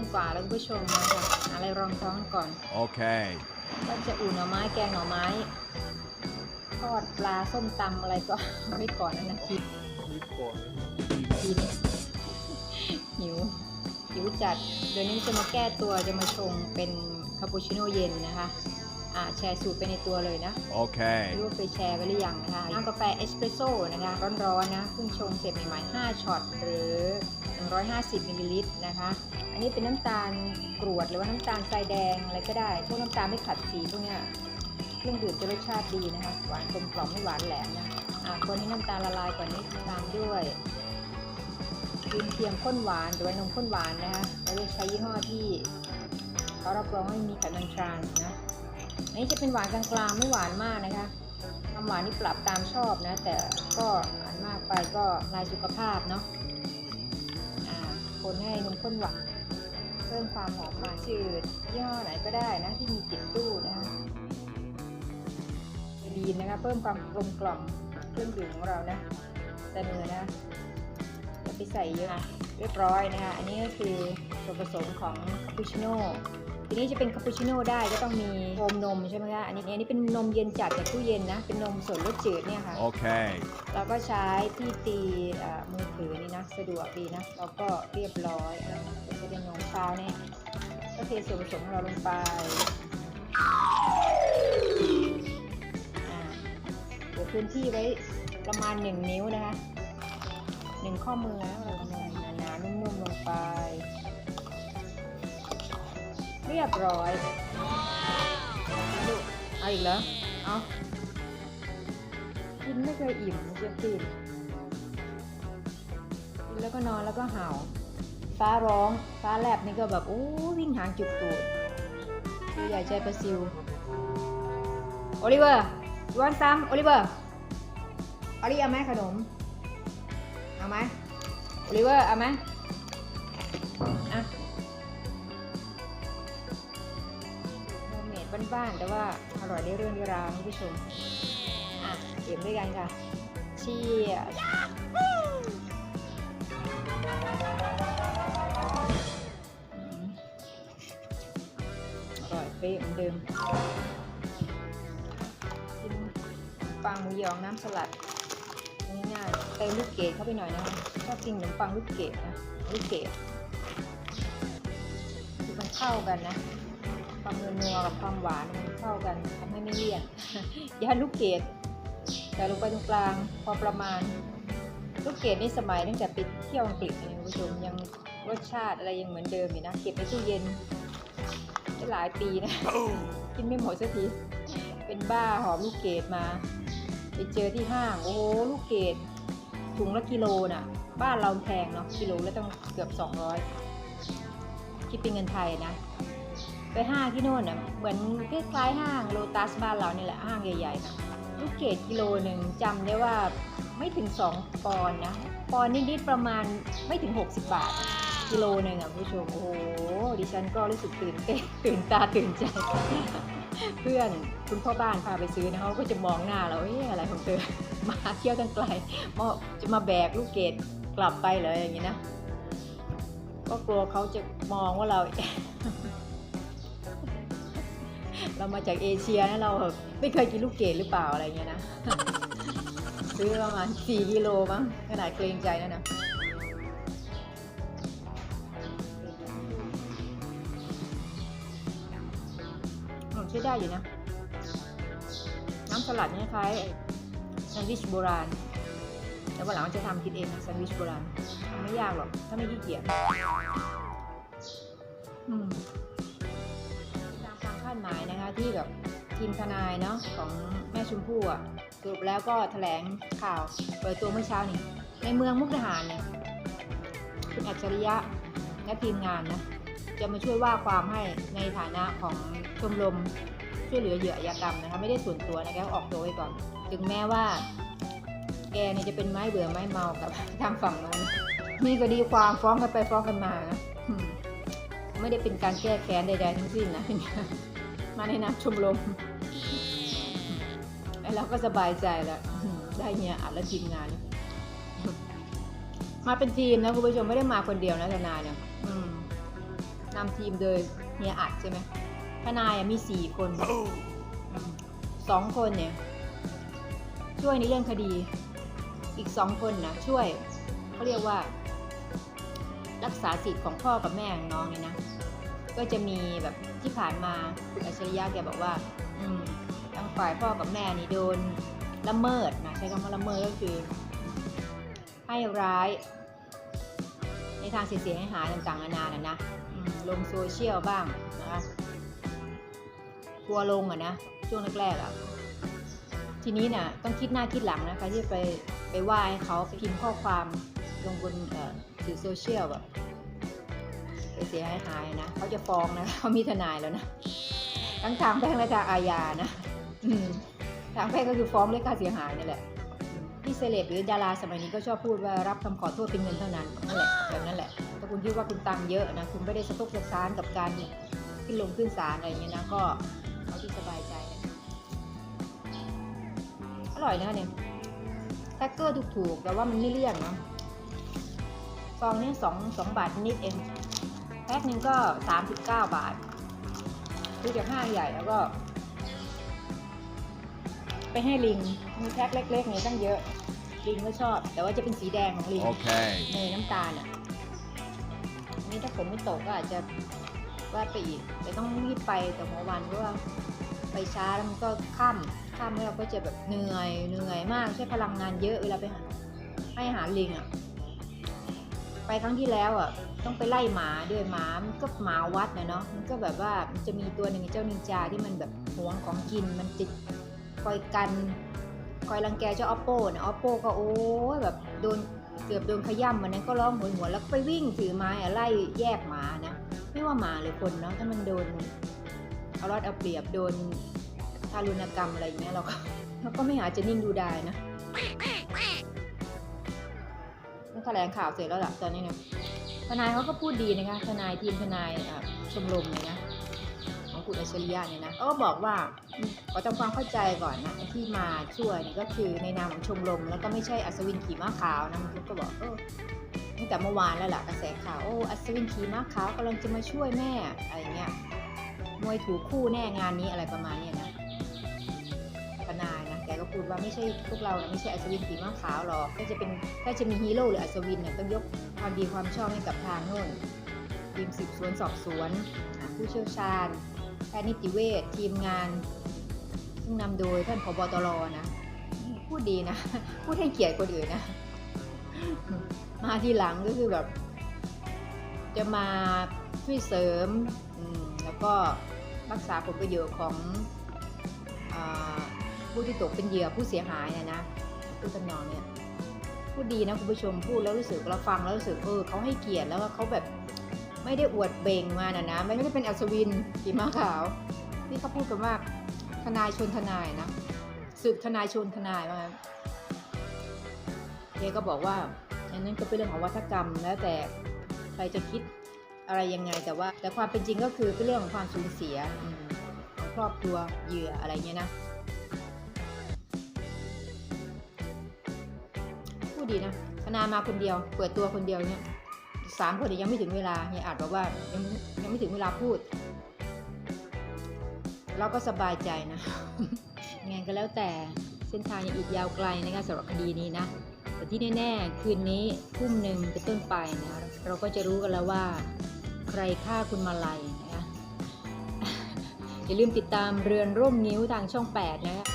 ยงกว่าแล้วคุณผู้ชมนะคะหาอะไรรองท้องก่อน Okay. ก็จะอุ่นหน่อไม้แกงหน่อไม้ ทอดปลาส้มตำอะไรก็ไว้ก่อนนะนะคิดมีก่อนกินหิวหิวจัดเดี๋ยวนี้จะมาแก้ตัวจะมาชงเป็นคาปูชิโน่เย็นนะคะอ่าแชร์สูตรไปในตัวเลยนะไม่ Okay. รู้ว่าเคยแชร์ไปหรือยังนะคะน้ำกาแฟเอสเปรสโซ่นะคะร้อนๆนะเพิ่งชงเสร็จใหม่ๆ5ช็อตหรือ 150มิลลิลิตรนะคะอั นนี้เป็นน้ำตาลกรวดหรือว่าน้ำตาลทรายแดงอะไรก็ได้ พวกน้ำตาลไม่ขัดสีพวกเนี้ยเครื่องดื่มจะรสชาติดีนะคะ หวานกลมกล่อมไม่หวานแหลมนะ อ่าคนนี้น้ำตาลละลายก่อนนิดตามด้วยครีมเทียมข้นหวานหรือว่านมข้นหวานนะคะเราจะใช้ยี่ห้อที่เขารับรองว่ามีไขมันทรานส์นะอันนี้จะเป็นหวานกลางๆไม่หวานมากนะคะความหวานนี่ปรับตามชอบนะ แต่ก็หวานมากไปก็ลายสุขภาพเนาะ นให้นมข้นหวานเพิ่มความหอมมาจืดยี่ห้อไหนก็ได้นะที่มีติดตู้นะคะดีนะคะเพิ่มความกลมกล่อมเครื่องดื่มของเรานะแต่เนื้อนะอย่าไปใส่เยอะนะเรียบร้อยนะคะ อันนี้ก็คือส่วนผสมของคาปูชิโน่ ทีนี้จะเป็นคาปูชิโน่ได้ก็ต้องมีโฟมนมใช่ไหมคะอันนี้อันนี้เป็นนมเย็นจัดจากตู้เย็นนะ เป็นนมส่วนรสจืดเนี่ยค่ะ Okay. เราก็ใช้ที่ตีเอ่อมือถือนี่นะสะดวกดีนะเราก็เรียบร้อยแล้วก็จะเป็นนมเช้าเนี่ยก็เทส่วนผสมของเราลงไปอ่าเหลือพื้นที่ไว้ประมาณ 1 นิ้วนะคะหนึ่งข้อมือนะเราใส่หนาๆนุ่มๆลงไป เรียบร้อยลูเอาอีกแล้วเอากินไม่เคยอิ่มเจะกินกินแล้วก็นอนแล้วก็เห่า ฟ้าร้อง ฟ้าแลบนี่ก็แบบโอ้วิ่งหางจุกตูดตัวใหญ่ใจประซิว โอลิเวอร์ยูวันซัมโอลิเวอร์ออลิเอาไหมขนม เอาไหมโอลิเวอร์เอาไหมอะ บ้านๆแต่ว่าอร่อยได้เรื่องได้ราวคุณผู้ชมอะเก็บด้วยกันค่ะเชียร์อร่อยเป๊ะเหมือนเดิมกินปังหมูยองน้ำสลัดง่ายๆเติมลูกเกดเข้าไปหน่อยนะคะชอบกินขนมปังลูกเกดนะลูกเกดคือมันเข้ากันนะ ความนัวกับความหวานมันเข้ากันทำให้ไม่เลี่ยนยาลูกเกดใส่ลงไปตรงกลางพอประมาณ ลูกเกดนี่สมัยตั้งแต่ไปเที่ยวอังกฤษเนี่ยคุณผู้ชมยังรสชาติอะไรยังเหมือนเดิมอยู่นะเก็บในตู้เย็นได้หลายปีนะ กินไม่หมดสักทีเป็นบ้าหอมลูกเกดมา ไปเจอที่ห้างโอ้โหลูกเกดถุงละกิโลน่ะ บ้านเราแพงเนาะกิโลและต้องเกือบ 200 คิดเป็นเงินไทยนะ ไปห้างที่โน่นน่ะเหมือนคล้ายๆห้างโลตัสบ้านเรานี่แหละห้างใหญ่ๆนะลูกเกดกิโลหนึ่งจำได้ว่าไม่ถึง 2 ปอนนะ ปอนนิดๆประมาณไม่ถึง 60 บาท กิโลหนึ่งอะคุณผู้ชม โอ้โห ดิฉันก็รู้สึกตื่นเต้นตื่นตาตื่นใจ เพื่อนคุณพ่อบ้านพาไปซื้อนะเขาก็จะมองหน้าเราเอ๊ะอะไรของเธอ มาเที่ยวตั้งไกลมาจะมาแบกลูกเกดกลับไปเลยอย่างนี้นะ ก็กลัวเขาจะมองว่าเรา เรามาจากเอเชียนะเราแบบไม่เคยกินลูกเกดหรือเปล่าอะไรเงี้ยนะ ซื้อประมาณสี่กิโลมั้งขนาดเกรงใจนะนะอืมใช้ได้อยู่นะ น้ำสลัดเนี่ยคล้ายแซนด์วิชโบราณ แต่วันหลังจะทำกินเองแซนด์วิชโบราณ ไม่ยากหรอก ถ้าไม่ขี้เกียจอืม ที่แบบทีมทนายเนาะของแม่ชมพู่อะสรุปแล้วก็แถลงข่าวเปิดตัวเมื่อเช้านี้ในเมืองมุกดาหารเนี่ยคุณอัจฉริยะและทีมงานนะจะมาช่วยว่าความให้ในฐานะของชมรมช่วยเหลือเหยื่ออาชญากรรมนะคะไม่ได้ส่วนตัวนะคะออกตัวไว้ก่อน ถึงแม้ว่า แกเนี่ยจะเป็นไม้เบื่อไม้เมากับทางฝั่งนั้นมีคดีความฟ้องกันไปฟ้องกันมานะไม่ได้เป็นการแก้แค้นใดๆทั้งสิ้นนะเนการ มาในนามชมรมแล้วเราก็สบายใจแล้ว ได้เนี่ยอัดและทีมงาน มาเป็นทีมนะคุณผู้ชมไม่ได้มาคนเดียวนะทนายเนี่ยนำทีมโดยเฮียอัดใช่ไหมทนายมีสี่คนสองคนเนี่ย ช่วยในเรื่องคดี อีกสองคนนะช่วยเขาเรียกว่า รักษาสิทธิ์ของพ่อกับแม่ของน้องเนี่ยนะ ก็จะมีแบบที่ผ่านมาคุณอัจฉริยะแกบอกว่าอืมทางฝ่ายพ่อกับแม่นี่โดนละเมิดนะใช้คำว่าละเมิดก็คือ ให้ร้าย ในทางเสียหายต่างๆนานานะนะลงโซเชียลบ้างนะคะทัวลงอะนะช่วงแรกๆอะทีนี้น่ะต้องคิดหน้าคิดหลังนะคะที่ไปไปว่าให้เขาไปพิมพ์ข้อความลงบนสื่อโซเชียลแบบ เสียหายนะเขาจะฟ้องนะเขามีทนายแล้วนะทั้งทางแพ่งและทางอาญานะทางแพ่งก็คือฟ้องเรียกค่าเสียหายนี่แหละที่เซเลบหรือดาราสมัยนี้ก็ชอบพูดว่ารับคำขอโทษเป็นเงินเท่านั้นนั่นแหละแบบนั้นแหละ ถ้าคุณคิดว่าคุณตังเยอะนะคุณไม่ได้สะทกสะท้านกับการขึ้นลงขึ้นศาลอะไรอย่างเงี้ยนะก็เอาที่สบายใจนะอร่อยนะเนี่ยแท็กเกอร์ถูกๆแต่ว่ามันไม่เลี่ยนนะซองนี้สองสองบาทนิดเอง พ็คหนึ่งก็ 39 บาทซื้อจากห้างใหญ่แล้วก็ ไปให้ลิง มีแพ็คเล็กๆนี่ตั้งเยอะ ลิงก็ชอบ แต่ว่าจะเป็นสีแดงของลิง Okay. เนยน้ำตาลอะอันนี้ถ้าฝนไม่ตกก็อาจจะว่าไปอีก แต่ต้องรีบไปแต่หัววันเพราะว่าไปช้าแล้วมันก็ค่ำค่ำแล้วเราก็จะแบบเหนื่อยเหนื่อยมากใช้พลังงานเยอะเวลาไปหาให้อาหารลิงอะ ไปครั้งที่แล้วอะ ต้องไปไล่หมาด้วยหมามันก็หมาวัดนะเนาะมันก็แบบว่ามันจะมีตัวหนึ่งเจ้านินจาที่มันแบบหวงของกินมันจะคอยกันคอยรังแกเจ้าออปโป้นะออปโป้ก็โอ้ยแบบโดนเกือบโดนขย้ำมันนั้นก็ร้องโหวยหวแล้วไปวิ่งถือไม้ไล่แยกหมานะไม่ว่าหมาหรือคนเนาะถ้ามันโดนเอารัดเอาเปรียบโดนทารุณกรรมอะไรอย่างเงี้ยเราก็เราก็ไม่หาจะนิ่งดูได้นะแถลงข่าวเสร็จแล้วล่ะตอนนี้เนี่ย ทนายเขาก็พูดดีนะคะ ทนายทีมทนายชมรมเนี่ยนะของคุณอัจฉริยะเนี่ยนะเขาก็บอกว่าขอทำความเข้าใจก่อนนะที่มาช่วยเนี่ยก็คือในนามของชมรม แล้วก็ไม่ใช่อัศวินขี่ม้าขาวนะมันก็บอกเออตั้งแต่เมื่อวานแล้วล่ะกระแสข่าวโอ้อัศวินขี่ม้าขาวกำลังจะมาช่วยแม่อะไรเงี้ยมวยถูกคู่แน่งานนี้อะไรประมาณเนี้ยนะทนายนะแกก็พูดว่าไม่ใช่พวกเรานะไม่ใช่อัศวินขี่ม้าขาวหรอกถ้าจะเป็นถ้าจะมีฮีโร่หรืออัศวินเนี่ยต้องยก ความดีความชอบให้กับทางโน่นทีมสืบสวนสอบสวนผู้เชี่ยวชาญแพทย์นิติเวชทีมงาน ซึ่งนำโดยท่านผบตรนะพูดดีนะ พูดให้เกียรติคนอื่นนะ มาทีหลังก็คือแบบ จะมาช่วยเสริมมแล้วก็รักษาผลประโยชน์ของอผู้ที่ตกเป็นเหยื่อผู้เสียหายนะนะพูดตำนองเนี่ย พูดดีนะคุณผู้ชมพูดแล้วรู้สึกเราฟังแล้วรู้สึกเออเขาให้เกียรติแล้วเขาแบบไม่ได้อวดเบ่งมานะนะไม่ได้เป็นอัศวินสีม้าขาวที่เขาพูดกันว่าทนายชนทนายนะสืบทนายชนทนายว่าเจก็บอกว่าอันนั้นก็เป็นเรื่องของวัฒกรรมแล้วแต่ใครจะคิดอะไรยังไงแต่ว่าแต่ความเป็นจริงก็คือเป็นเรื่องของความสูญเสียอของครอบครัวเหยื่ออะไรเงี้ยนะ ดีนะทนามาคนเดียว เปิดตัวคนเดียวเนี่ยสามคนเนี่ยยังไม่ถึงเวลาเฮียอาจบอกว่ายังยังไม่ถึงเวลาพูด เราก็สบายใจนะงไงก็แล้วแต่เส้นทางยังอีกยาวไกลนะคะสำหรับคดีนี้นะแต่ที่แน่ๆ คืนนี้ทุ่มหนึ่งเป็นต้นไปนะเราก็จะรู้กันแล้วว่า ใครฆ่าคุณมาลัยนะคะอย่าลืมติดตามเรือนร่มนิ้วทางช่อง 8 นะคะ